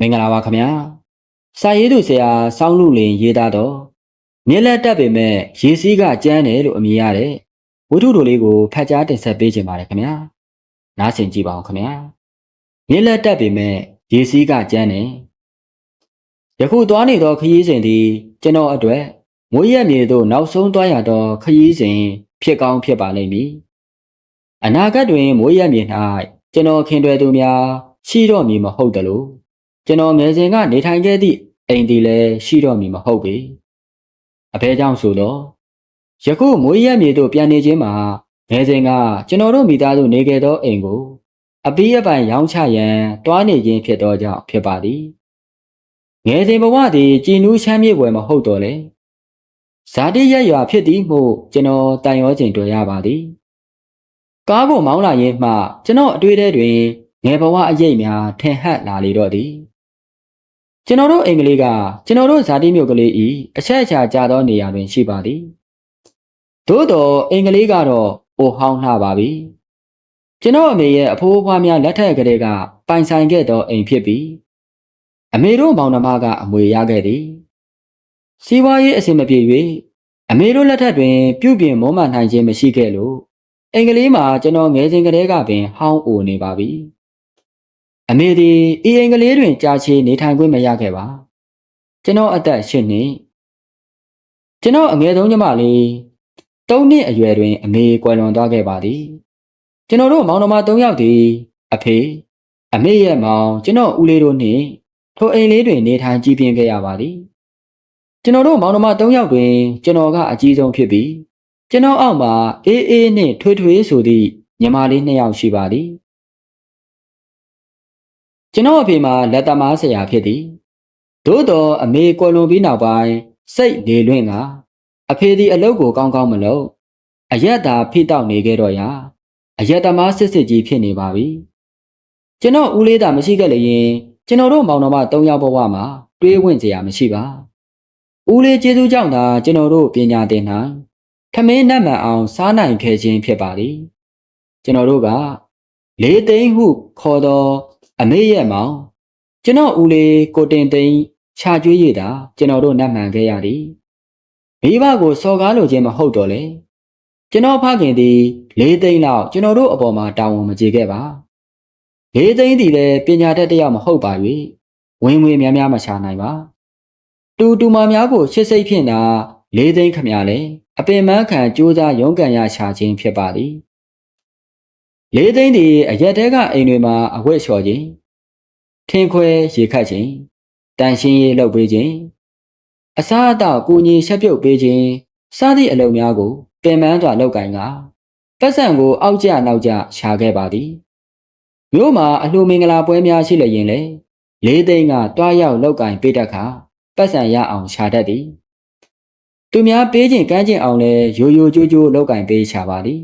မင်္ဂလာပါခင်ဗျာစာရေးသူဆရာစောင်းလူလင်ရေးသားတော့မြက်လက်တက်ပေမဲ့ရေစီးကကျန်းတယ်လို့အမည်ရတဲ့ဝတ္ထုတို့လေးကိုဖတ်ကြားတင်ဆက်ပေးခြင်းပါတယ်ခင်ဗျာနားဆင်ကြည့်ပါဦးခင်ဗျာမြက်လက်တက်ပေမဲ့ရေစီးကကျန်းတယ်ယခုသွားနေသောခရီးစဉ်သည်ကျွန်တော်အတွက်မွေးရမြေသို့နောက်ဆုံးသွားရသောခရီးစဉ်ဖြစ်ကောင်းဖြစ်ပါလိမ့်မည်အနာဂတ်တွင်မွေးရမြေ၌ကျွန်တော်ခင်တွယ်သူများရှိတော့မည်မဟုတ်တလို့ ကျွန်တော်ငယ်စဉ်ကနေထိုင်ခဲ့သည့်အိမ်ဒီလည်းရှိတော့မည်မဟုတ်ပေအဘဲကြောင့်ဆိုတော့ယခုမွေးရက်မြေတို့ပြန်နေခြင်းမှာငယ်စဉ်ကကျွန်တော်တို့မိသားစုနေခဲ့သောအိမ်ကို အပီးအပိုင်ရောင်းချရန်တွားနေခြင်းဖြစ်သောကြောင့်ဖြစ်ပါသည်ငယ်စဉ်ဘဝသည်ကြည်နူးချမ်းမြေ့ွယ်မဟုတ်တော့လေဇာတိရက်ရွာဖြစ်သည်မို့ကျွန်တော်တန်ရောချိန်တွေ့ရပါသည်ကားကိုမောင်းလာရင်းမှကျွန်တော်အတွေ့အထဲတွင်ငယ်ဘဝအရေးများထင်ဟပ်လာလေတော့သည် ကျွန်တော်တို့အိမ်ကလေးကကျွန်တော်တို့ဇာတိမြို့ကလေးဤအချက်အချာကြာသောနေရာတွင်ရှိပါသည်သို့တော့အိမ်ကလေးကတော့အိုဟောင်းလှပါပြီကျွန်တော်အမေရဲ့အဖိုးအဖွားများလက်ထက်ကလေးကပိုင်ဆိုင်ခဲ့သောအိမ်ဖြစ်ပြီးအမေတို့မောင်နှမကအမွေရခဲ့သည်စီးပွားရေးအဆင်မပြေ၍အမေတို့လက်ထက်တွင်ပြုပြင်မွမ်းမနိုင်ခြင်းမရှိခဲ့လို့အိမ်ကလေးမှာကျွန်တော်ငယ်စဉ်ကတည်းကပင်ဟောင်းအိုနေပါပြီ။ အမေသည်ဤအိမ်ကလေးတွင်ကြာချေနေထိုင်ခွင့်မရခဲ့ပါ။ကျွန်တော်အသက်၈နှစ်ကျွန်တော်အငယ်ဆုံးညီမလေး၃နှစ်အရွယ်တွင် အမေကွယ်လွန်သွားခဲ့ပါသည်။ကျွန်တော်တို့မောင်နှမ၃ယောက်သည်အဖေအမေရဲ့မောင်ကျွန်တော်ဦးလေးတို့နှင့်ထိုအိမ်လေးတွင်နေထိုင်ကြည်ပြင်းခဲ့ရပါသည်။ကျွန်တော်တို့မောင်နှမ၃ယောက်တွင် ကျွန်တော်ကအကြီးဆုံးဖြစ်ပြီးကျွန်တော်အောက်မှာအေးအေးနှင့်ထွေးထွေးဆိုသည့်ညီမလေးနှစ်ယောက်ရှိပါသည် ကျွန်တော်အဖေမှာလက်သမားဆရာဖြစ်သည်သို့တော်အမေကွယ်လွန်ပြီးနောက်ပိုင်းစိတ်နေလွင့်ကအဖေသည်အလုပ်ကိုကောင်းကောင်းမလုပ်အရက်သာဖိတောက်နေခဲ့တော့ရာအရက်သမားစစ်စစ်ကြီးဖြစ်နေပါပြီကျွန်တော်ဦးလေးသာမရှိခဲ့လျင်ကျွန်တော်တို့မောင်နှမ၃ယောက်ဘဝမှာတွေးဝင့်စရာမရှိပါဦးလေးကျေးဇူးကြောင့်သာကျွန်တော်တို့ပညာသင်နိုင်ထမင်းနတ်မှန်အောင်စားနိုင်ခဲ့ခြင်းဖြစ်ပါသည်ကျွန်တော်တို့ကလေးသိန်းဟုခေါ်သော အမေရဲ့မောင်ကျွန်တော်ဦးလေးကိုတင်သိန်းခြာကျွေးရတာကျွန်တော်တို့နတ်မှန်ခဲ့ရသည်မိဘကိုစော်ကားလိုခြင်းမဟုတ်တော့လေကျွန်တော်ဖခင်သည်လေးသိန်းလောက်ကျွန်တော်တို့အပေါ်မှာတာဝန်မကျေခဲ့ပါလေးသိန်းသည်လည်းပညာတတ်တယောက်မဟုတ်ပါ၍ဝင်ဝင်များများမချနိုင်ပါတူတူမများကိုရှစ်စိတ်ဖြင့်သာလေးသိန်းခမရလဲအပင်မခံကြိုးစားရုန်းကန်ရရှာခြင်းဖြစ်ပါသည် လေးသိန်းသည်အရက်တဲကအိမ်တွေမှာအဝတ်လျှော်ခြင်းထင်းခွဲရေခတ်ခြင်းတန်ရှင်းရေးလုပ်ပေးခြင်းအစားအသောက်ကိုကြီးချက်ပြုတ်ပေးခြင်းစသည့်အလုပ်များကိုပင်ပန်းစွာလုပ်ကင်ကပတ်စံကိုအောက်ကျနောက်ကျရှာခဲ့ပါသည်မြို့မှာအလှမင်္ဂလာပွဲများရှိလျင်လေလေးသိန်းကတွားရောက်လောက်ကင်ပေးတတ်ခါပတ်စံရအောင်ရှာတတ်သည်သူများပေးခြင်းကမ်းခြင်းအောင်လဲရိုးရိုးကြိုးကြိုးလောက်ကင်ပေးချပါသည်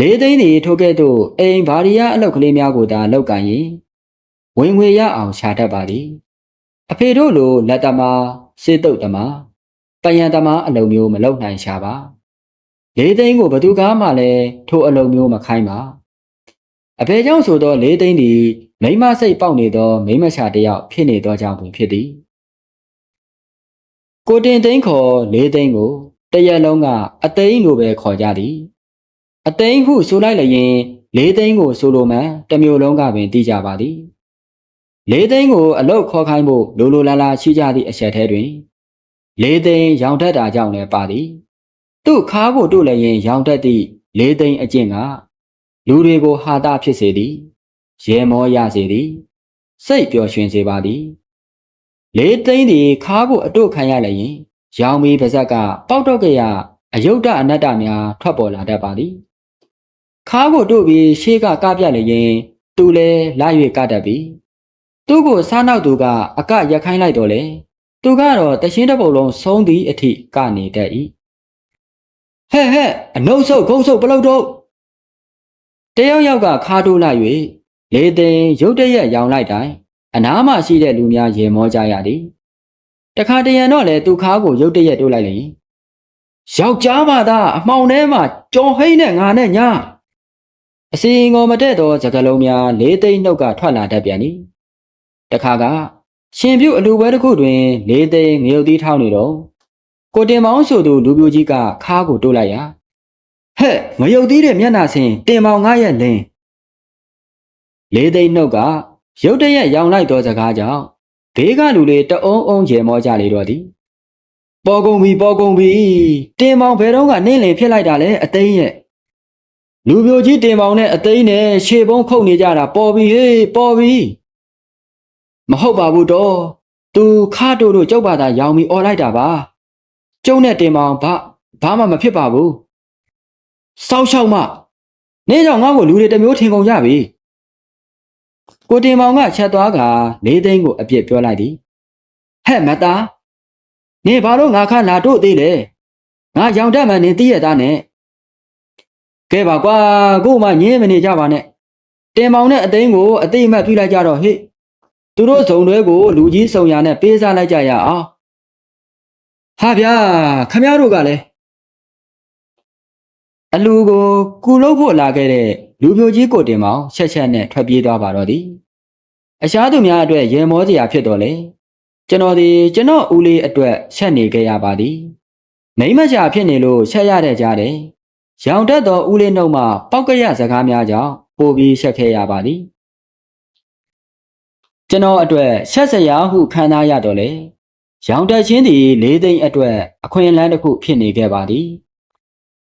လေးသိန်းဒီထိုကဲ့သို့အိမ်ဘာရီယာအလောက်ကလေးများကိုသာလောက်ကင်ရင်ဝင်ငွေရအောင်ရှာတတ်ပါသည်အဖေတို့လိုလက်သမားစေတုတ်သမားပယံသမားအလုံးမျိုးမလောက်နိုင်ရှာပါလေးသိန်းကိုဘသူကားမှလည်းထိုအလုံးမျိုးမခိုင်းပါအဖေကြောင့်ဆိုသောလေးသိန်းသည်မိမစိတ်ပေါက်နေသောမိမချာတယောက်ဖြစ်နေသောကြောင့်ပင်ဖြစ်သည်ကိုတင်သိန်းခေါ်လေးသိန်းကိုတရက်လုံးကအသိန်းလိုပဲခေါ်ကြသည် အသိန်းဟုဆိုလိုက်လျင်လေးသိန်းကိုဆိုလိုမှန်တမျိုးလုံးကပင်သိကြပါသည်လေးသိန်းကိုအလုတ်ခေါ်ခိုင်းဖို့လိုလိုလားလားရှိကြသည့်အချက်ထဲတွင်လေးသိန်းရောင်တတ်တာကြောင့်လည်းပါသည်သူ့ခါးကိုတို့လည်းရင်ရောင်တတ်သည့်လေးသိန်းအကျင့်ကလူတွေကိုဟာတာဖြစ်စေသည်ရဲမောရစေသည် စိတ်ပျော်ရွှင်စေပါသည်လေးသိန်းသည်ခါးကိုအတို့ခံရလည်းရင်ရောင်မီပါဇက်ကပေါက်တော့ကြရအယုဒ္ဓအနတ္တများထွက်ပေါ်လာတတ်ပါသည် ခါးကိုတို့ပြီးရှေးကကပြလည်းရင်သူလည်းလာ၍ကတတ်ပြီသူ့ကိုစားနောက်သူကအကရက်ခိုင်းလိုက်တော့လေသူကတော့တရှင်းတစ်ပုတ်လုံးဆုံးသည့်အထိကနေတတ်၏ဟဲ့ဟဲ့အနှုတ်ဆုပ်ခုံးဆုပ်ပလုတ်တော့တယောက်ယောက်ကခါတိုးလိုက်၍လေသိန်းရုတ်တရက်ရောင်လိုက်တိုင်းအနားမှရှိတဲ့လူများရေမောကြရသည်တခါတရံတော့လေသူခါကိုရုတ်တရက်တိုးလိုက်လေယောက်ျားပါသားအမှောင်ထဲမှာကြော်ဟိန်းနဲ့ငါနဲ့ညာ အစီငေါ်မတဲ့သောစကလုံးများလေးသိန်းနှုတ်ကထွက်လာတတ်ပြန်သည်တခါကရှင်ပြုတ်အလူပွဲတစ်ခုတွင်လေးသိန်းငရုတ်သီးထောင်းနေတော့ကိုတင်မောင်ဆိုသူလူပြိုကြီးကခါးကိုတိုးလိုက်ရာဟဲ့ငရုတ်သီးတဲ့မျက်နှာဆင်တင်မောင်ငါရဲ့လင်းလေးသိန်းနှုတ်ကရုတ်တရက်ရောင်လိုက်သောစကားကြောင့်ဘေးကလူတွေတအုံအုံကျဲမောကြလေတော့သည်ပေါ်ကုန်ပြီပေါ်ကုန်ပြီတင်မောင်ဘယ်တော့ကနင်းလင်ဖြစ်လိုက်တာလဲအသိန်းရဲ့ လူပြိုကြီးတင်မောင်နဲ့အသိန်းနဲ့ရှေ့ဘုံခုတ်နေကြတာပေါ်ပြီဟေးပေါ်ပြီမဟုတ်ပါဘူးတော့သူခါတို့တို့ကျုပ်ဘာသာရောင်ပြီးអော်လိုက်တာပါကျုံနဲ့တင်မောင်ဘာဘာမှမဖြစ်ပါဘူးစောက်ရှောက်မနင်းကြောင့်ငါ့ကိုလူတွေတစ်မျိုးထင်ကုန်ကြပြီကိုတင်မောင်ကချက်သွားကလေးသိန်းကိုအပြစ်ပြောလိုက်သည်ဟဲ့မသားနင်ဘာလို့ငါခါလာတို့သေးလဲငါရောင်တတ်မှန်နေသိရသားနဲ့ ကဲပါကွာကို့မငင်းမနေကြပါနဲ့တင်မောင်နဲ့အသိန်းကိုအသိအမှတ်ပြုလိုက်ကြတော့ဟေ့သူတို့ဇုံတွဲကိုလူကြီးစုံရနဲ့ပေးစားလိုက်ကြရအောင်ဟာဗျာခမရတို့ကလည်းအလူကိုကူလို့ဖို့လာခဲ့တဲ့လူမျိုးကြီးကိုတင်မောင်ချက်ချက်နဲ့ထွက်ပြေးသွားပါတော့သည်အရှားသူများအတွက်ရေမောစရာဖြစ်တော့လေကျွန်တော်ဒီကျွန်တော်ဦးလေးအတွက်ချက်နေခဲ့ရပါသည်မိမချာဖြစ်နေလို့ချက်ရတဲ့ကြားတယ် ရောင်တက်သောဦးလေးနှုတ်မှပောက်ကရစကားများကြောင့်ပိုပြီးချက်ခဲ့ရပါသည်ကျွန်တော်အတွက်ဆက်စရာဟုခံစားရတော့လေရောင်တက်ချင်းသည်လေးသိန်းအတွက်အခွင့်အလမ်းတစ်ခုဖြစ်နေခဲ့ပါသည်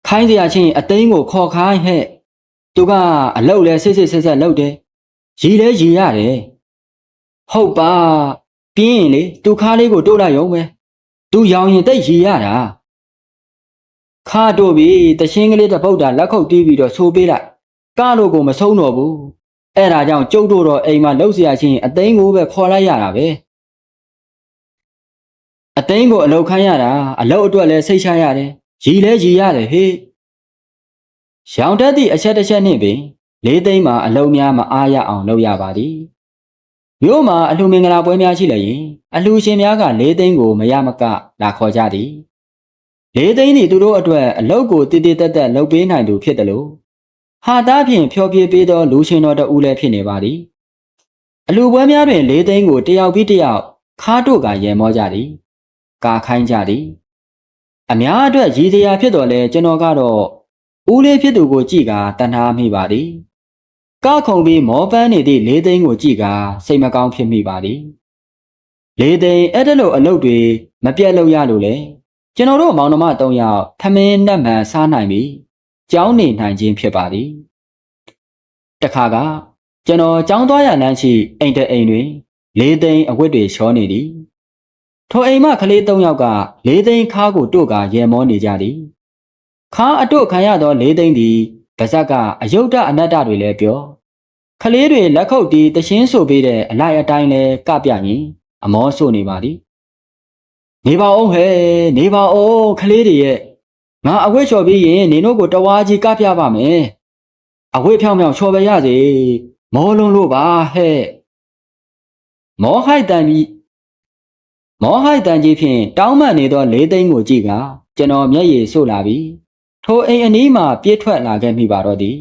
ခိုင်းစရာချင်းအသိန်းကိုခေါ်ခိုင်းဟဲ့သူကအလုတ်လဲစိတ်စိတ်ဆက်ဆက်လုပ်တယ်ရီလဲရီရတယ်ဟုတ်ပါပြင်းရင်လေသူခါးလေးကိုတိုးလိုက်ရုံပဲသူရောင်ရင်တိတ်ရီရတာ ခါတို့ပြီတရှင်းကလေးတစ်ပုတ်တာလက်ခုပ်တီးပြီးတော့ဆိုးပေးလိုက်ကားတို့ကိုမဆုံးတော့ဘူးအဲ့ဒါကြောင့်ကျုပ်တို့တော့အိမ်မှာလှုပ်ရှားချင်းအသိန်းကိုပဲခေါ်လိုက်ရတာပဲအသိန်းကိုအလောက်ခိုင်းရတာအလောက်အတွက်လဲစိတ်ချရတယ်ရီလဲရီရတယ်ဟေးရောင်တက်သည့်အချက်တစ်ချက်နှင့်ပင်လေးသိန်းမှာအလုံးများမအားရအောင်လုပ်ရပါသည်မြို့မှာအလှမင်္ဂလာပွဲများရှိလျင်အလှရှင်များကလေးသိန်းကိုမရမကလာခေါ်ကြသည် လေးသိန်းသည်သူတို့အတွက်အလောက်ကိုတည်တည်တက်တက်လုပ်ပေးနိုင်သူဖြစ်တယ်လို့ဟာသားဖြင့်ဖျော်ဖြေပေးသောလူရှင်တော်တဦးလည်းဖြစ်နေပါသည်အလူပွဲများတွင်လေးသိန်းကိုတယောက်ပြီးတယောက်ခါတို့ကရေမောကြသည်ကာခိုင်းကြသည်အများအတွက်ရည်စရာဖြစ်တော်လဲကျွန်တော်ကတော့ဦးလေးဖြစ်သူကိုကြည့်ကာတန်ထားမိပါသည်ကခုံပြီးမောပန်းနေသည့်လေးသိန်းကိုကြည့်ကာစိတ်မကောင်းဖြစ်မိပါသည်လေးသိန်းအဲ့ဒါလိုအလုပ်တွေမပြတ်လို့ရလို့လေ ကျွန်တော်တို့မောင်နှမ၃ယောက်ထမင်းနှက်မှန်စားနိုင်ပြီကြောင်းနေနိုင်ခြင်းဖြစ်ပါသည်တခါကကျွန်တော်ကြောင်းသွားရလမ်းရှိအိမ်တအိမ်တွင်လေးသိန်းအဝတ်တွေချောနေသည်ထိုအိမ်မှကလေး၃ယောက်ကလေးသိန်းခါးကိုတို့ကရေမောနေကြသည်ခါးအတို့ခံရသောလေးသိန်းသည်ဗဇက်ကအယုဒ္ဓအနတ္တတွေလည်းပြောကလေးတွေလက်ခုပ်တီးတရှင်းဆိုပေးတဲ့အလိုက်အတိုင်းလဲကပြရင်အမောဆိုနေပါသည် နေပါအောင်ဟဲ့နေပါအောင်ကလေးတွေရဲ့ငါအဝတ်ချော်ပြီးရင်နင်တို့ကိုတဝါကြီးကပြပါမယ်အဝတ်ဖြောင်းဖြောင်းချော်ပါရစေမောလုံးလို့ပါဟဲ့မောဟိုက်တန်ကြီးမောဟိုက်တန်ကြီးဖြင့်တောင်းမှန်နေသောလေးသိန်းကိုကြည့်ကကျွန်တော်မျက်ရည်ဆို့လာပြီးထိုအိမ်အနီးမှပြေးထွက်လာခဲ့မိပါတော့သည်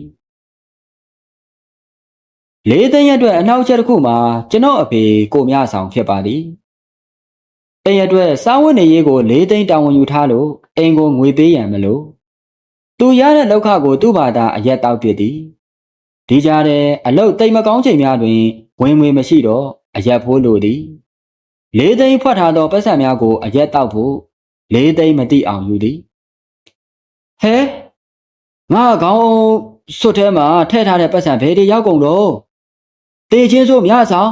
လေးသိန်းရဲ့အတွက်အနောက်ချက်တစ်ခုမှာကျွန်တော်အဖေကိုမြဆောင်ဖြစ်ပါသည် အိမ်အတွက်စားဝတ်နေရေးကိုလေးသိန်းတာဝန်ယူထားလို့အိမ်ကိုငွေပေးရန်မလို့သူရတဲ့လောက်ခကိုသူ့ဘာသာအရက်တောက်ဖြစ်သည်ဒီကြားထဲအလုတ်တိမ်မကောင်းချိန်များတွင်ဝင်ငွေမရှိတော့အရက်ဖိုးလိုသည်လေးသိန်းဖွက်ထားသောပတ်စံများကိုအရက်တောက်ဖို့လေးသိန်းမတိအောင်ယူသည်ဟဲငါကောင်းစွတ်ထဲမှာထည့်ထားတဲ့ပတ်စံဘယ်တွေရောက်ကုန်တော့တေချင်းဆိုမြဆောင်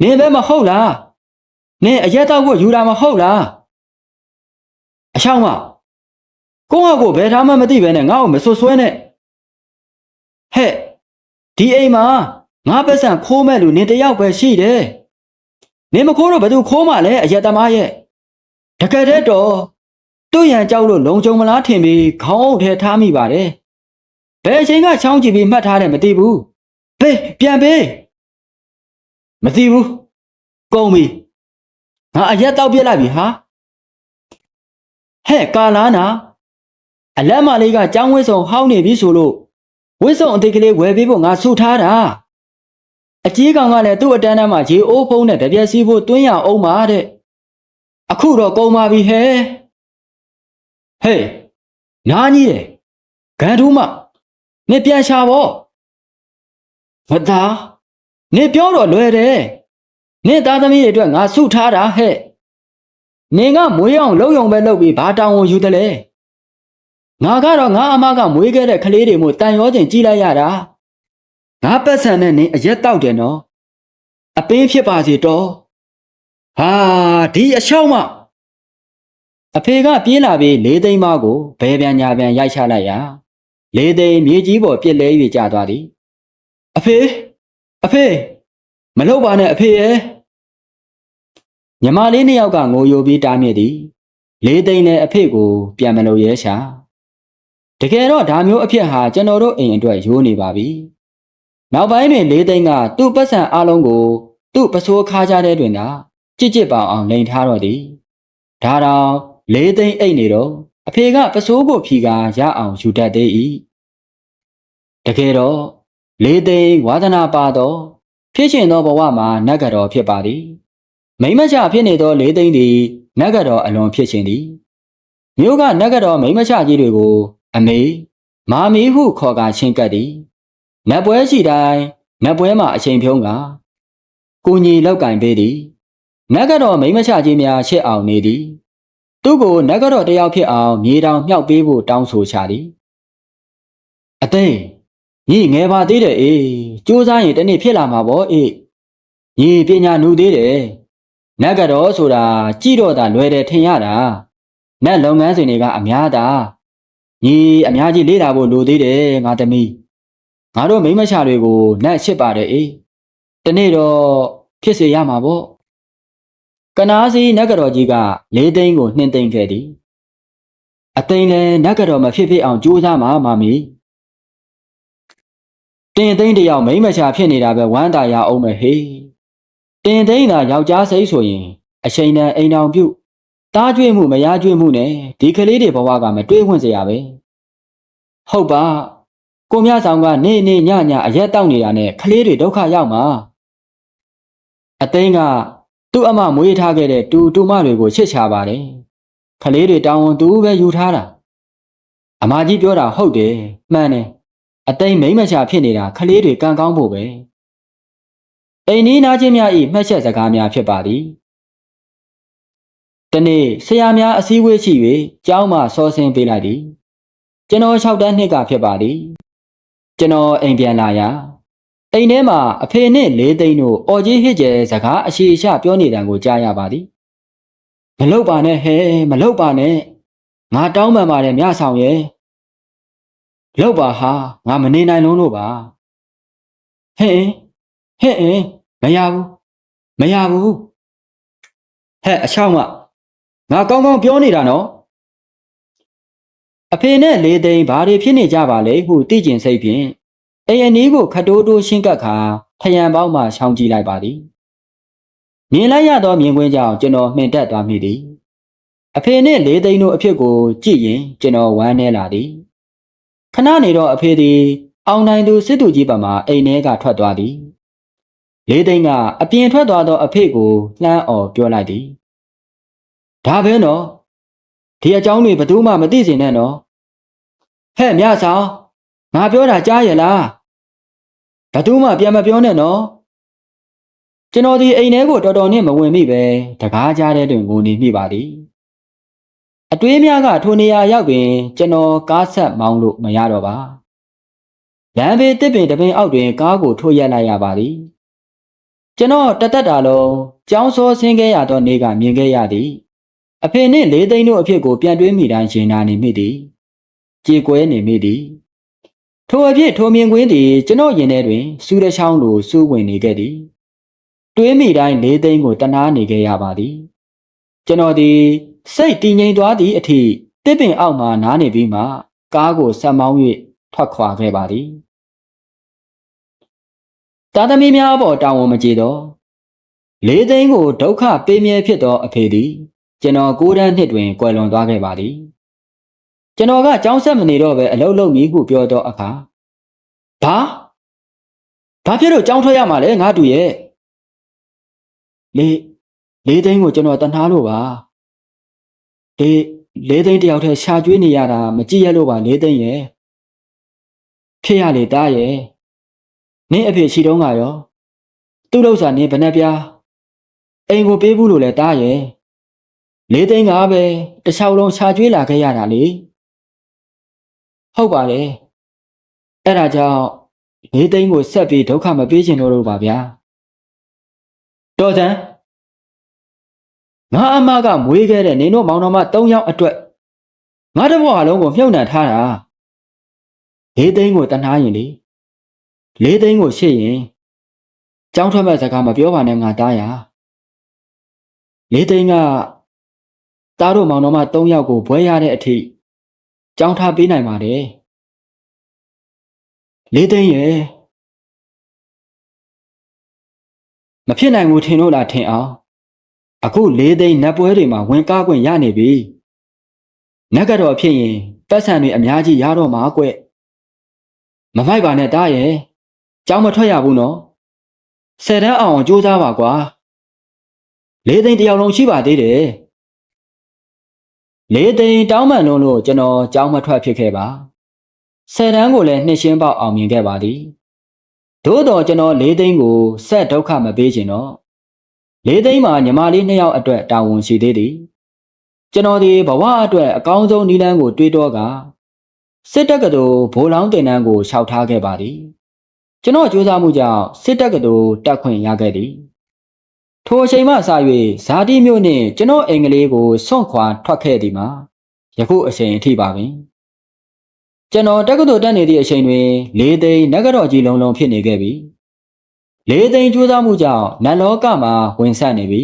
နင်းပဲမဟုတ်လား နင်းအရက်တောက်ဖို့ယူတာမဟုတ်လားအချောင်းမကိုယ့်ဟာကိုယ်ဘယ်ထားမှမသိပဲနဲ့ငါ့ကိုမဆွဆွဲနဲ့ဟဲ့ဒီအိမ်မှာငါပတ်စံခိုးမဲ့လူနင်တယောက်ပဲရှိတယ်နင်မခိုးတော့ဘယ်သူခိုးမှလဲအရက်သမားရဲ့တကယ်တည်းတော့သူ့ရန်ကြောက်လို့လုံခြုံမလားထင်ပြီးခေါင်းအုပ်ထဲထားမိပါတယ်ဘယ်အချိန်ကချောင်းကြည့်ပြီးမှတ်ထားတယ်မသိဘူးဘေးပြန်ပေးမသိဘူးကုန်ပြီ ငါအရက်တောက်ပြစ်လိုက်ပြီဟာဟဲ့ကာလာနာအလက်မလေးကကျောင်းဝင်းဆောင်ဟောင်းနေပြီဆိုလို့ဝင်းဆောင်အသေးကလေးဝယ်ပေးဖို့ငါဆူထားတာအကြီးကောင်ကလည်းသူ့အတန်းတန်းမှာရေအိုးဖုံးနဲ့တပြက်စီဖို့တွင်းရအောင်ပါတဲ့အခုတော့ကုန်ပါပြီဟဲ့ဟေးနားကြီးတယ်ဂန်ထူးမနေပြန်ရှာပေါ့မသားနေပြောတော့လွယ်တယ် နေသားသမီးတွေအတွက်ငါစုထားတာဟဲ့နေကမွေးအောင်လုံယုံပဲလုပ်ပြီးဘာတောင်းဝန်ယူတယ်လဲငါကတော့ငါအမကမွေးခဲ့တဲ့ကလေးတွေမို့တန်ရောကျင်ကြည့်လိုက်ရတာငါပတ်စံနဲ့နေအရက်တောက်တယ်နော်အပင်းဖြစ်ပါစေတော့ဟာဒီအချောက်မအဖေကပြေးလာပြီးလေးသိန်းမကိုဘဲပြန်ညာပြန်ရိုက်ချလိုက်ရာလေးသိန်းမြေကြီးပေါ်ပြစ်လဲ၍ကျသွားသည်အဖေအဖေ မလုပ်ပါနဲ့အဖေရဲ့ညီမလေးနှစ်ယောက်ကငိုယိုပြီးတားမြစ်သည်လေးသိန်းနဲ့အဖေကိုပြန်မလို့ရဲရှာတကယ်တော့ဒါမျိုးအဖြစ်ဟာကျွန်တော်တို့အိမ်အတွက်ရိုးနေပါပြီနောက်ပိုင်းတွင်လေးသိန်းကသူ့ပတ်စံအလုံးကို သူ့ပစိုးခါကြတဲ့တွင်သာကြစ်ကြစ်ပေါအောင်လိန်ထားတော့သည်ဒါတော့လေးသိန်းအိတ်နေတော့အဖေကပစိုးကိုဖြီကရအောင်ယူတတ်သေး၏တကယ်တော့လေးသိန်းဝါသနာပါတော့ ဖြစ်ရှင်သောဘဝမှာနတ်ကတော်ဖြစ်ပါသည်မိမချဖြစ်နေသောလေးသိန်းသည်နတ်ကတော်အလွန်ဖြစ်ရှင်သည်မြို့ကနတ်ကတော်မိမချကြီးတွေကို အမေမာမီဟုခေါ်ကာချင်းကပ်သည်နတ်ပွဲရှိတိုင်းနတ်ပွဲမှာအချိန်ဖြုံးကကိုညီလောက်ကင်ပေးသည်နတ်ကတော့မိမချကြီးများရှစ်အောင်နေသည်သူ့ကိုနတ်ကတော့တယောက်ဖြစ်အောင်မြေတောင်မြှောက်ပေးဖို့တောင်းဆိုချသည်အသိ ညီငယ်ပါသေးတယ်အေးစူးစမ်းရင်တနေ့ဖြစ်လာမှာပေါ့အေးညီပညာနုသေးတယ်နတ်ကတော့ဆိုတာကြည့်တော့တာလွယ်တယ်ထင်ရတာနတ်လုပ်ငန်းစဉ်တွေကအများတာညီအများကြီးလေ့လာဖို့လိုသေးတယ်ငါသမီးငါတို့မိမချတွေကိုနတ်ရှစ်ပါတယ်အေးတနေ့တော့ဖြစ်စေရမှာပေါ့ကနာစီနတ်ကတော်ကြီးကလေးသိန်းကိုနှင်းသိမ့်ခဲ့သည်အသိန်းလည်းနတ်ကတော်မဖြစ်ဖြစ်အောင်ကြိုးစားမှာမမီ တင်သိန်းတယောက်မိမချဖြစ်နေတာပဲဝမ်းသာရအောင်မယ်ဟေးတင်သိန်းသာယောက်ျားစိတ်ဆိုရင်အချိန်တန်အိမ်တော်ပြုတ်တားကြွေးမှုမရကြွေးမှုနဲ့ဒီကလေးတွေဘဝကမတွေးဝှင့်စရာပဲဟုတ်ပါကိုမြဆောင်ကနေနေညညအရက်တောက်နေတာနဲ့ကလေးတွေဒုက္ခရောက်မှာအသိန်းကသူ့အမမွေးထားခဲ့တဲ့တူတူမတွေကိုချစ်ချပါတယ်ကလေးတွေတောင်းဝန်သူပဲယူထားတာအမကြီးပြောတာဟုတ်တယ်မှန်တယ် အသိန်းမိမ့်မချဖြစ်နေတာကလေးတွေကံကောင်းဖို့ပဲအိမ်နီးနားချင်းများဤမှတ်ချက်စကားများဖြစ်ပါသည်တနေ့ဆရာများအစည်းအဝေးရှိ၍ကျောင်းမှစောဆင်းပေးလိုက်သည်ကျွန်တော်၆တန်းနှစ်ကဖြစ်ပါသည်ကျွန်တော်အိမ်ပြန်လာရာအိမ်ထဲမှာအဖေနဲ့လေးသိန်းတို့အော်ကြီးဟစ်ကျဲစကားအရှိအရှပြောနေတယ်ကိုကြားရပါသည်မလောက်ပါနဲ့ဟဲမလောက်ပါနဲ့ငါတောင်းပန်ပါတယ်မြဆောင်ရဲ့ လောက်ပါဟာငါမနေနိုင်လုံးလို့ပါဟဲ့ဟဲ့ဟဲ့မရဘူးမရဘူးဟဲ့အချောင်းကငါကောင်းကောင်းပြောနေတာနော်အဖေနဲ့လေးသိန်းဘာတွေဖြစ်နေကြပါလဲဟုသိကျင်စိတ်ဖြင့်အိမ်အနီးကိုခတိုးတိုးရှင်းကပ်ခါထရံပေါက်မှရှောင်းကြည့်လိုက်ပါသည်မြင်လိုက်ရသောမြင်ကွင်းကြောင့်ကျွန်တော်မှင်တက်သွားမိသည်အဖေနှင့်လေးသိန်းတို့အဖြစ်ကိုကြည့်ရင်ကျွန်တော်ဝမ်းနည်းလာသည် ခဏနေတော့အဖေသည်အောင်နိုင်သူစစ်သူကြီးပမာအိမ်ထဲကထွက်သွားသည်လေးသိန်းကအပြင်ထွက်သွားသောအဖေကိုလှမ်းအော်ပြောလိုက်သည်ဒါပဲနော်ဒီအကြောင်းတွေဘယ်သူမှမသိစင်နဲ့နော်ဟဲ့မြဆောင်ငါပြောတာကြားရလားဘယ်သူမှပြန်မပြောနဲ့နော်ကျွန်တော်ဒီအိမ်ထဲကိုတော်တော်နဲ့မဝင်မိပဲတကားကြားတဲ့တွင်ငိုနေမိပါသည် အတွေးများကထိုနေရာရောက်ပင် ကျွန်တော်ကားဆက်မောင်းလို့မရတော့ပါလမ်းဘေးတစ်ပင်တပင်အောက်တွင်ကားကိုထိုးရက်လိုက်ရပါသည်ကျွန်တော်တသက်တာလုံးကြောင်းစောဆင်းခဲ့ရသောနေ့ကမြင်ခဲ့ရသည်အဖေနှင့်လေးသိန်းတို့အဖြစ်ကိုပြန်တွေးမိတိုင်းရှင်နာနေမိသည်ကြေကွဲနေမိသည်ထိုအဖြစ်ထိုမြင်ကွင်းသည်ကျွန်တော်ရင်ထဲတွင်စူးတချောင်းလိုစူးဝင်နေခဲ့သည်တွေးမိတိုင်းလေးသိန်းကိုတနာနေခဲ့ရပါသည်ကျွန်တော်သည် စိတ်တည်ငြိမ်သွားသည့်အထိတစ်ပင်အောက်မှနားနေပြီးမှကားကိုဆက်မောင်း၍ထွက်ခွာခဲ့ပါသည်တာသမီများအပေါ်တောင်းဝန်မကြေတော့လေးသိန်းကိုဒုက္ခပေးမြဲဖြစ်သောအဖေသည်ကျွန်တော်ကိုးတန်းနှစ်တွင်ကွယ်လွန်သွားခဲ့ပါသည်ကျွန်တော်ကကြောင်းဆက်မနေတော့ပဲအလုပ်လုပ်မည်ဟုပြောသောအခါဘာဘာဖြစ်လို့ကြောင်းထွက်ရမှာလဲငါတူရဲ့လေးလေးသိန်းကိုကျွန်တော်တနာလို့ပါ လေးလေးသိန်းတယောက်တည်းရှာကျွေးနေရတာမကြည့်ရလို့ပါလေးသိန်းရဲ့ဖြစ်ရလေတားရဲ့နင်းအဖေရှိတော့ကရောသူ့လောက်စာနင်းဘယ်နှပြားအိမ်ကိုပေးဘူးလို့လဲတားရဲ့လေးသိန်းကပဲတခြားလုံးရှာကျွေးလာခဲ့ရတာလေဟုတ်ပါလေအဲ့ဒါကြောင့်လေးသိန်းကိုဆက်ပြီးဒုက္ခမပေးချင်တော့လို့ပါဗျာတော်စံ ငါအမကမွေးခဲ့တဲ့နင်တို့မောင်နှမ၃ယောက်အတွက်ငါတစ်ဘဝလုံးကိုမြုပ်နှံထားတာလေးသိန်းကိုတနာရင်လေလေးသိန်းကိုရှေ့ရင်ကြောင်းထွက်မဲ့စကားမပြောပါနဲ့ငါသားရလေးသိန်းကသားတို့မောင်နှမ၃ယောက်ကိုဘွဲရတဲ့အထိကြောင်းထားပေးနိုင်ပါတယ်လေးသိန်းရဲ့မဖြစ်နိုင်ဘူးထင်လို့လားထင်အောင် အခုလေးသိန်းနတ်ပွဲတွေမှာဝင်ကားခွင့်ရနေပြီနတ်ကတော့ဖြစ်ရင်ပတ်စံတွေအများကြီးရတော့မှာကွမမိုက်ပါနဲ့တားရဲ့ကြောင်းမထွက်ရဘူးနော်ဆယ်တန်းအောင်ကြိုးစားပါကွာလေးသိန်းတယောက်လုံးရှိပါသေးတယ်လေးသိန်းတောင်းမှန်လုံးလို့ကျွန်တော်ကြောင်းမထွက်ဖြစ်ခဲ့ပါဆယ်တန်းကိုလည်းနှစ်ရှင်းပေါက်အောင်မြင်ခဲ့ပါသည်သို့တော်ကျွန်တော်လေးသိန်းကိုဆက်ဒုက္ခမပေးချင်တော့ လေးသိန်းမှာညီမလေးနှစ်ယောက်အတွက်တာဝန်ရှိသေးသည်ကျွန်တော်ဒီဘဝအတွက်အကောင်းဆုံးနည်းလမ်းကိုတွေးတော့ကစစ်တပ်ကတူဘိုးလောင်းတင်တန်းကိုရှောက်ထားခဲ့ပါသည်ကျွန်တော်ကြိုးစားမှုကြောင့်စစ်တပ်ကတူတက်ခွင့်ရခဲ့သည်ထိုအချိန်မှစ၍ဇာတိမျိုးနှင့်ကျွန်တော်အင်္ဂလိပ်ကိုစွန့်ခွာထွက်ခဲ့သည်မှာယခုအချိန်အထိပါပင်ကျွန်တော်တက္ကသိုလ်တက်နေသည့်အချိန်တွင်လေးသိန်းနဂရော့ကြီးလုံးလုံးဖြစ်နေခဲ့ပြီ လေးသိန်းကြိုးစားမှုကြောင့်နတ်လောကမှာဝင်ဆက်နေပြီ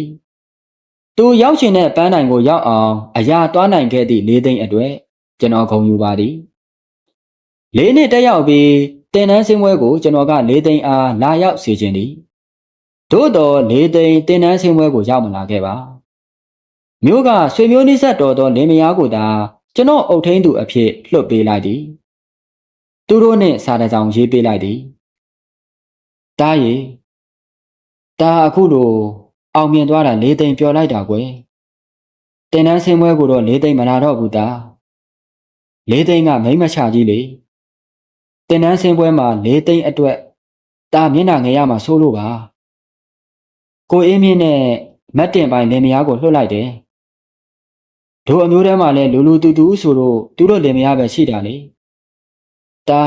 သူရောက်ရှင်တဲ့ပန်းတိုင်ကိုရောက်အောင်အရာတွားနိုင်ခဲ့သည့်လေးသိန်းအတွေ့ကျွန်တော်ဂုဏ်ယူပါသည်လေးနှစ်တက်ရောက်ပြီးတင်နန်းစင်းပွဲကိုကျွန်တော်ကလေးသိန်းအားလာရောက်စေခြင်းသည်သို့တော်လေးသိန်းတင်နန်းစင်းပွဲကိုရောက်မလာခဲ့ပါမျိုးကဆွေမျိုးနှိဆက်တော်သောလင်မယားကိုသာကျွန်တော်အုပ်ထိန်သူအဖြစ်လွှတ်ပေးလိုက်သည်သူတို့နှင့်စာတစောင်ရေးပေးလိုက်သည်တားရီ တားအခုလိုအောင်မြင်သွားတာလေးသိန်းပြောလိုက်တာကွယ်တင်တန်းဆင်းပွဲကိုတော့လေးသိန်းမလာတော့ဘူးတားလေးသိန်းကမိမ့်မချကြီးလေတင်တန်းဆင်းပွဲမှာလေးသိန်းအတွက်တားမျက်နှာငယ်ရမှာဆိုးလို့ပါကိုအေးမြင့်နဲ့မတ်တင်ပိုင်လင်မယားကိုလွှတ်လိုက်တယ်တို့အမျိုးထဲမှာလည်းလူလူတူတူဆိုတော့သူတို့လင်မယားပဲရှိတာလေတာ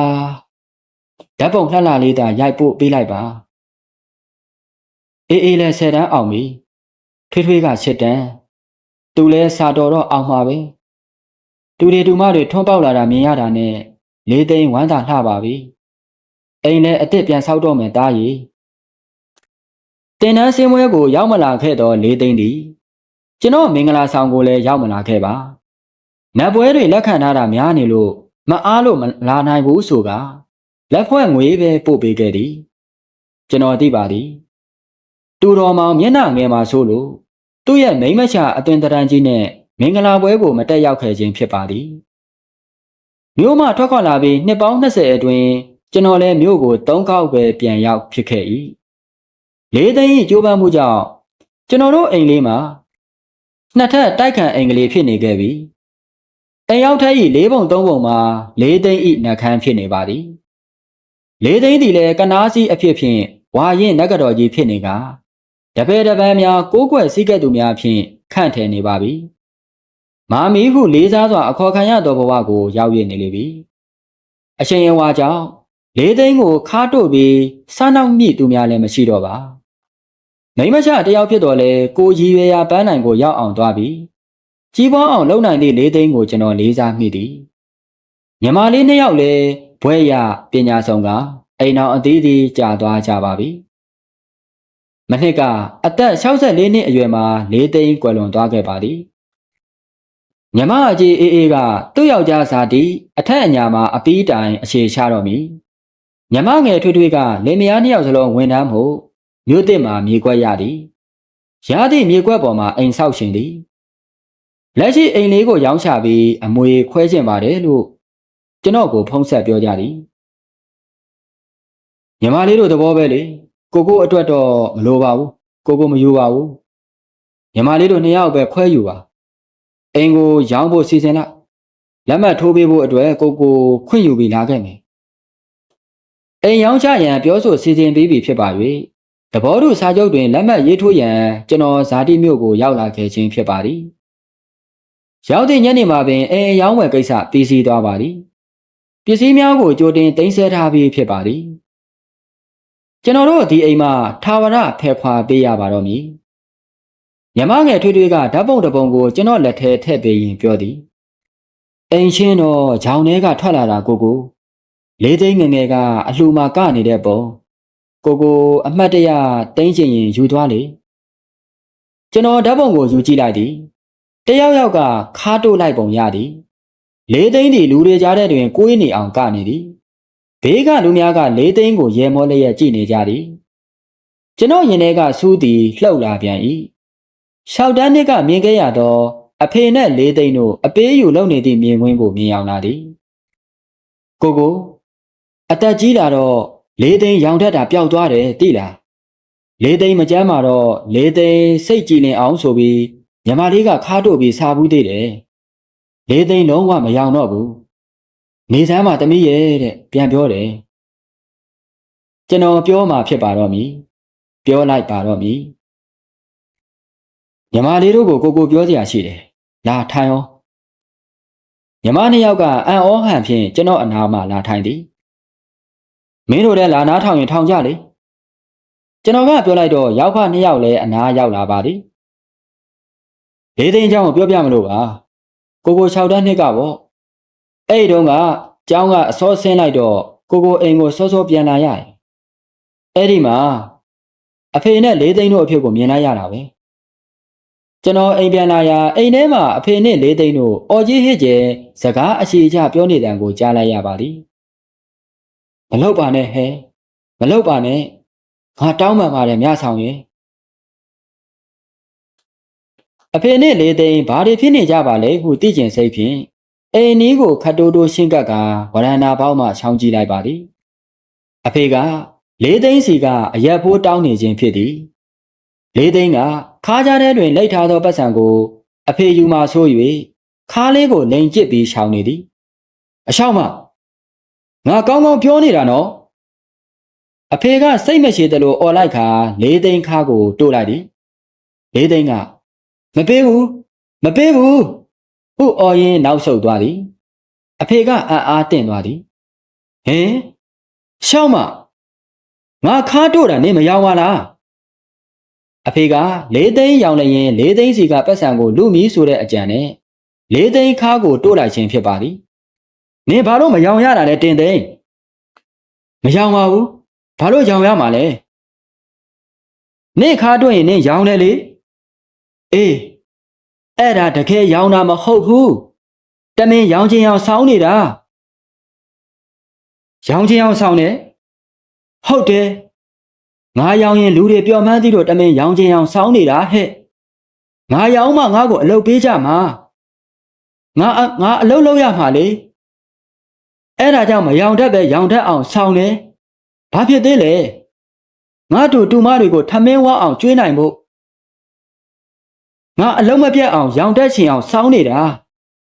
ဓာတ်ပုံလှလှလေးသာရိုက်ပို့ပေးလိုက်ပါ အေးအေးလဲဆယ်တန်းအောင်ပြီထွေးထွေးကရှစ်တန်းသူလဲစာတော်တော့အောင်မှာပဲတူတွေတူမတွေထွန်းပေါက်လာတာမြင်ရတာနဲ့လေးသိန်းဝမ်းသာလှပါပြီအိမ်လဲအစ်စ်ပြန်ဆောက်တော့မယ်တားရီတင်တန်းစင်းမွဲကိုရောက်မလာခဲ့တော့လေးသိန်းဒီကျွန်တော်မင်္ဂလာဆောင်ကိုလည်းရောက်မလာခဲ့ပါနတ်ပွဲတွေလက်ခံထားတာများနေလို့မအားလို့မလာနိုင်ဘူးဆိုကလက်ဖွဲ့ငွေပဲပို့ပေးခဲ့သည်ကျွန်တော်သိပါသည် တူတော်မောင်မျက်နှာငယ်မှာဆိုလို့သူ့ရဲ့မိမချအသွင်တရံကြီးနဲ့မင်္ဂလာပွဲကိုမတက်ရောက်ခဲ့ခြင်းဖြစ်ပါသည်မြို့မှထွက်ခွာလာပြီးနှစ်ပေါင်း20အတွင်းကျွန်တော်လည်းမြို့ကို၃ခေါက်ပဲပြန်ရောက်ဖြစ်ခဲ့၏လေးသိန်းကြိုးပမ်းမှုကြောင့်ကျွန်တော်တို့အိမ်လေးမှာနှစ်ထပ်တိုက်ခံအိမ်ကလေးဖြစ်နေခဲ့ပြီအိမ်ရောက်ထက်ဤ၄ပုံ၃ပုံမှာ၄သိန်းဤနှခမ်းဖြစ်နေပါသည်၄သိန်းသည်လည်းကနားစီအဖြစ်ဖြင့်ဝါရင်နဂတော်ကြီးဖြစ်နေက တပည့်တပန်းများကိုးကွယ်စည်းကပ်သူများဖြင့်ခန့်ထည်နေပါပြီမာမီဟုလေးစားစွာအခေါ်ခံရသောဘဝကိုရောက်ရနေလေပြီအရှင်ယဝါကြောင့်လေးသိန်းကိုခါတို့ပြီးစားနောက်မြင့်သူများလည်းမရှိတော့ပါမိမချတယောက်ဖြစ်တော်လဲကိုရည်ရွယ်ရာပန်းနိုင်ကိုရောက်အောင်သွားပြီကြီးပွားအောင်လုပ်နိုင်သည့်လေးသိန်းကိုကျွန်တော်လေးစားမိသည်ညီမလေးနှစ်ယောက်လည်းဘွဲရပညာဆောင်ကအိမ်တော်အသီးသီးကြာသွားကြပါပြီ မနှစ်ကအသက်64နှစ်အရွယ်မှာလေးသိန်းကွယ်လွန်သွားခဲ့ပါသည်မြမအကြီးအေးအေးကသူ့ယောက်ျားဇာတိအထက်အညာမှာအပီးတိုင်အခြေချတော့မီမြမငယ်ထွေးထွေးကလင်မယားနှစ်ယောက်စလုံးဝန်ထမ်းမှုမြို့တစ်မှာမြေကွက်ရသည်ရသည့်မြေကွက်ပေါ်မှာအိမ်ဆောက်ရှင်သည်လက်ရှိအိမ်လေးကိုရောင်းချပြီးအမွေခွဲကျင်ပါတယ်လို့ကျွန်တော်ကိုဖုံးဆက်ပြောကြသည်ညီမလေးတို့သဘောပဲလေ ကိုကိုအတွက်တော့မလိုပါဘူးကိုကိုမယူပါဘူးညီမလေးတို့နှစ်ယောက်ပဲခွဲယူပါအိမ်ကိုရောင်းဖို့စီစဉ်လိုက်လက်မှတ်ထိုးပေးဖို့အတွက်ကိုကိုခွင့်ယူပြီးလာခဲ့မယ်အိမ်ရောင်းချရန်ပြောဆိုစီစဉ်ပြီးပြီဖြစ်ပါ၍တဘောတို့စာချုပ်တွင်လက်မှတ်ရေးထိုးရန်ကျွန်တော်ဇာတိမြို့ကိုရောက်လာခဲ့ခြင်းဖြစ်ပါသည်ရောက်တဲ့ညနေမှာပင်အိမ်ရောင်းဝယ်ကိစ္စပြီးစီးသွားပါသည်ပစ္စည်းများကိုကြိုတင်တင်ဆက်ထားပြီးဖြစ်ပါသည် ကျွန်တော်တို့ဒီအိမ်မှာထာဝရဖယ်ခွာပေးရပါတော့မည်။ညမငယ်ထွေးထွေးကဓာတ်ပုံတစ်ပုံကိုကျွန်တော်လက်ထဲထည့်ပေးရင်ပြောသည်။အိမ်ချင်းတော့ဂျောင်ထဲကထွက်လာတာကိုကိုလေးသိန်းငယ်ငယ်ကအလှူမှာကနေတဲ့ပုံကိုကိုအမှတ်တရတင်းချင်ရင်ယူသွားလေ။ကျွန်တော်ဓာတ်ပုံကိုယူကြည့်လိုက်သည်။တယောက်ယောက်ကခါတိုးလိုက်ပုံရသည်။လေးသိန်းဒီလူတွေကြားထဲတွင်ကိုးနေအောင်ကနေသည်။ ဘေးကလူများကလေးသိန်းကိုရဲမောလျက်ကြည့်နေကြသည်ကျွန်တော်ရင်ထဲကစူးသည်လှုပ်လာပြန်၏ရှောက်တန်းနှစ်ကမြင်ခဲ့ရသော အဖေနဲ့လေးသိန်းတို့အပေးယူလုပ်နေသည့်မြင်ကွင်းကိုမြင်အောင်လာသည်ကိုကိုအသက်ကြီးလာတော့လေးသိန်းရောင်ထက်တာပျောက်သွားတယ်သိလားလေးသိန်းမကြမ်းမာတော့လေးသိန်းစိတ်ကြည်လင်အောင်ဆိုပြီးညီမလေးကခါတို့ပြီးစားဘူးသေးတယ်လေးသိန်းလုံးဝမရောင်တော့ဘူး နေစမ်းမှာတမီးရဲ့တဲ့ပြန်ပြောတယ်ကျွန်တော်ပြောမှာဖြစ်ပါတော့မည်ပြောလိုက်ပါတော့မည်ညီမလေးတို့ကိုကိုကိုပြောစရာရှိတယ်လာထိုင်အောင်ညီမနှစ်ယောက်ကအံ့ဩဟန်ဖြင့်ကျွန်တော်အနာမှာလာထိုင်သည်မင်းတို့လည်းလာနားထောင်ရင်ထောင်ကြလေကျွန်တော်ကပြောလိုက်တော့ရောက်ဖနှစ်ယောက်လည်းအနားရောက်လာပါသည်လေးသိန်းเจ้าကိုပြောပြမလို့ပါကိုကို6တန်းနှစ်ကပေါ့ အဲ့ဒီတော့ကကျောင်းကအစောဆင်းလိုက်တော့ကိုကိုအိမ်ကိုစောစောပြန်လာရတယ်။အဲ့ဒီမှာအဖေနဲ့လေးသိန်းတို့အဖြစ်ကိုမြင်လိုက်ရတာပဲ။ကျွန်တော်အိမ်ပြန်လာရာအိမ်ထဲမှာအဖေနဲ့လေးသိန်းတို့အော်ကြီးဟစ်ကျဲစကားအရှိချပြောနေတယ်ကိုကြားလိုက်ရပါသည်။မလောက်ပါနဲ့ဟဲမလောက်ပါနဲ့ငါတောင်းပန်ပါတယ်မြဆောင်ရင်အဖေနဲ့လေးသိန်းဘာတွေဖြစ်နေကြပါလဲဟုသိကျင်စိတ်ဖြင့် အိမ်နီးကိုခတ်တိုးတိုးရှင်းကပ်ကဝရဏာပေါင်းမှချောင်းကြည့်လိုက်ပါသည်အဖေကလေးသိန်းစီကအရက်ဖိုးတောင်းနေခြင်းဖြစ်သည်လေးသိန်းကခါးကြားထဲတွင်လိုက်ထားသောပတ်စံကိုအဖေယူမှဆို၍ခါးလေးကိုလိန်ကျစ်ပြီးရှောင်နေသည်အရှောင်းမငါကောင်းကောင်းပြောနေတာနော်အဖေကစိတ်မရှိသလိုអော်လိုက်ခါလေးသိန်းခါးကို တို့လိုက်သည်လေးသိန်းကမပေးဘူးမပေးဘူး ဟုအော်ရင်နောက်ဆုတ်သွားသည်အဖေကအံ့အားတင့်သွားသည်ဟင်ရှောင်းမငါခါတို့တာနေမရောက်ပါလားအဖေကလေးသိန်းရောင်လည်းရင်လေးသိန်းစီကပတ်စံကိုလူမီဆိုတဲ့အကြံနဲ့လေးသိန်းခါကိုတို့လိုက်ခြင်းဖြစ်ပါသည်နင်ဘာလို့မရောင်ရတာလဲတင်သိန်းမရောင်ပါဘူးဘာလို့ရောင်ရမှာလဲနင့်ခါတို့ရင်နင်ရောင်တယ်လေအေး အဲ့ဒါတကယ်ရောင်းတာမဟုတ်ဘူးတမင်ရောင်းချင်းအောင်ဆောင်းနေတာရောင်းချင်းအောင်ဆောင်းနေဟုတ်တယ်ငါရောင်းရင်လူတွေပျော်မှန်းသိတော့တမင်ရောင်းချင်းအောင်ဆောင်းနေတာဟဲ့ငါရောင်းမှငါ့ကိုအလုပ်ပေးကြမှာငါအငါအလုပ်လုပ်ရမှာလေအဲ့ဒါကြောင့်မရောင်တတ်ပဲရောင်တတ်အောင်ဆောင်းနေဘာဖြစ်သေးလဲငါတို့တူမတွေကိုထမင်းဝအောင်ကျွေးနိုင်ဖို့ ငါအလုံးမပြတ်အောင်ရောင်တက်ချင်အောင်စောင်းနေတာ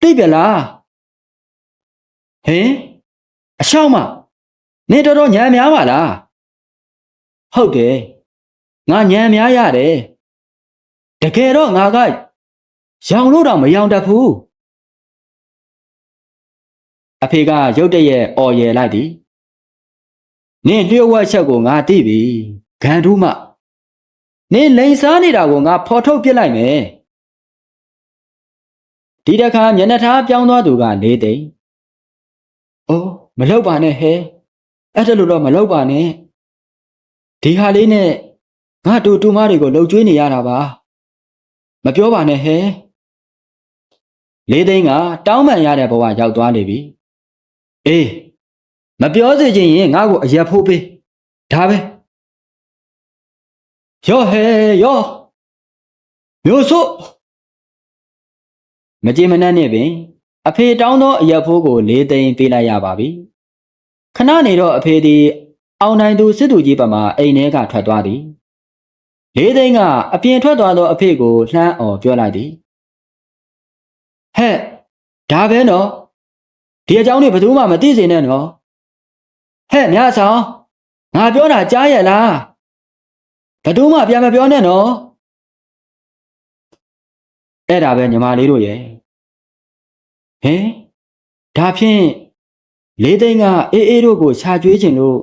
သိပြလားဟင်အရှောင်းမနေတော်တော်ညံများပါလားဟုတ်တယ်ငါညံများရတယ်တကယ်တော့ငါကရောင်လို့တော့မရောင်တတ်ဘူးအဖေကရုတ်တရက်អော်ရယ်လိုက်သည်နင်လျှို့ဝှက်ချက်ကိုငါသိပြီဂန်ဒူးမနင်လိန်စားနေတာကိုငါဖော်ထုတ်ပြစ်လိုက်မယ် ဒီတစ်ခါမျက်နှာထားပြောင်းသွားသူကလေးသိန်း။အိုးမလောက်ပါနဲ့ဟဲ။အဲ့ဒါလို့တော့မလောက်ပါနဲ့။ဒီဟာလေးနဲ့ငါတူတူမတွေကိုလှုပ်ကြွေးနေရတာပါ။မပြောပါနဲ့ဟဲ။လေးသိန်းကတောင်းပန်ရတဲ့ဘဝရောက်သွားနေပြီ။အေးမပြောစေချင်ရင်ငါ့ကိုအရက်ဖို့ပေး။ဒါပဲ။ယောဟဲယောမျိုးစို့ မကြင်မနှက်နဲ့ပင် အဖေတောင်းသောအရက်ဖိုးကိုလေးသိန်းပေးလိုက်ရပါပြီခဏနေတော့အဖေသည် အောင်နိုင်သူစစ်သူကြီးပမာအိမ်ထဲကထွက်သွားသည်လေးသိန်းကအပြင်ထွက်သွားသောအဖေကိုလှမ်းအော်ပြောလိုက်သည်ဟဲ့ဒါပဲနော်ဒီအကြောင်းတွေဘယ်သူမှမသိစေနဲ့နော်ဟဲ့မြတ်ဆောင်ငါပြောတာကြားရလားဘယ်သူမှပြန်မပြောနဲ့နော်အဲ့ဒါပဲညီမလေးတို့ရဲ့ ဟင်ဒါဖြင့်လေးသိန်းကအေးအေးတို့ကိုခြာကျွေးခြင်းလို့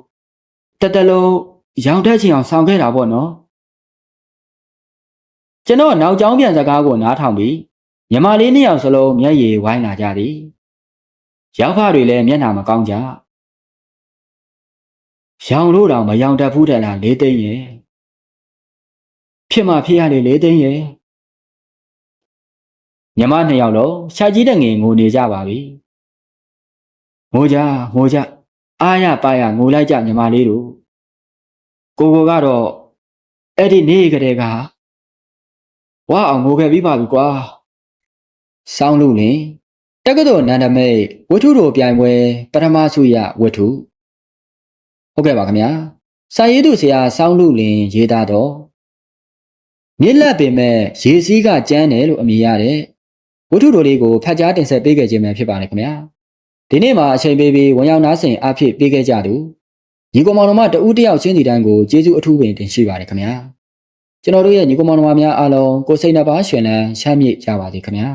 တက်တလုံးရောင်တက်ချင်အောင်ဆောင်ခဲ့တာပေါ့နော်ကျွန်တော်နောက်ကျောင်းပြန်စကားကိုနားထောင်ပြီးညီမလေးနှစ်ယောက်စလုံးမျက်ရည်ဝိုင်းလာကြသည်ရောက်ဖတွေလည်းမျက်နှာမကောင်းကြရောင်လို့တောင်မရောင်တတ်ဘူးတဲ့လားလေးသိန်းရဲ့ဖြစ်မှဖြစ်ရလေလေးသိန်းရဲ့ ညီမနှစ်ယောက်လုံးရှာကြီးတဲ့ငင်ငိုနေကြပါပြီငိုကြငိုကြအားရပါရငိုလိုက်ကြညီမလေးတို့ကိုကိုကတော့အဲ့ဒီနေ့ကလေးကဝါအောင်ငိုခဲ့ပြီးပါပြီကွာစောင်းလို့လင်တက္ကသိုလ်နန္ဒမိတ်ဝတ္ထုတော်ပြိုင်ပွဲပထမဆုရဝတ္ထုဟုတ်ကဲ့ပါခင်ဗျာစာရေးသူဆရာစောင်းလို့လင်ရေးသားတော့မြစ်လက်ပင်မဲ့ရေစည်းကကျန်းတယ်လို့အမည်ရတဲ့ ဝတ္ထုတော်လေးကိုဖတ်ကြားတင်ဆက်ပေးခဲ့ခြင်းပဲဖြစ်ပါတယ်ခင်ဗျာဒီနေ့မှာအချိန်ပေးပြီးဝန်ရောက်နားဆင်အဖြစ်ပေးခဲ့ကြသူညီကောင်မောင်တော်မတဦးတယောက်ချင်းစီတိုင်းကိုကျေးဇူးအထူးပင်တင်ရှိပါတယ်ခင်ဗျာကျွန်တော်တို့ရဲ့ညီကောင်မောင်တော်မများအားလုံးကိုစိတ်နှပါရှင်လန်းချမ်းမြေ့ကြပါစေခင်ဗျာ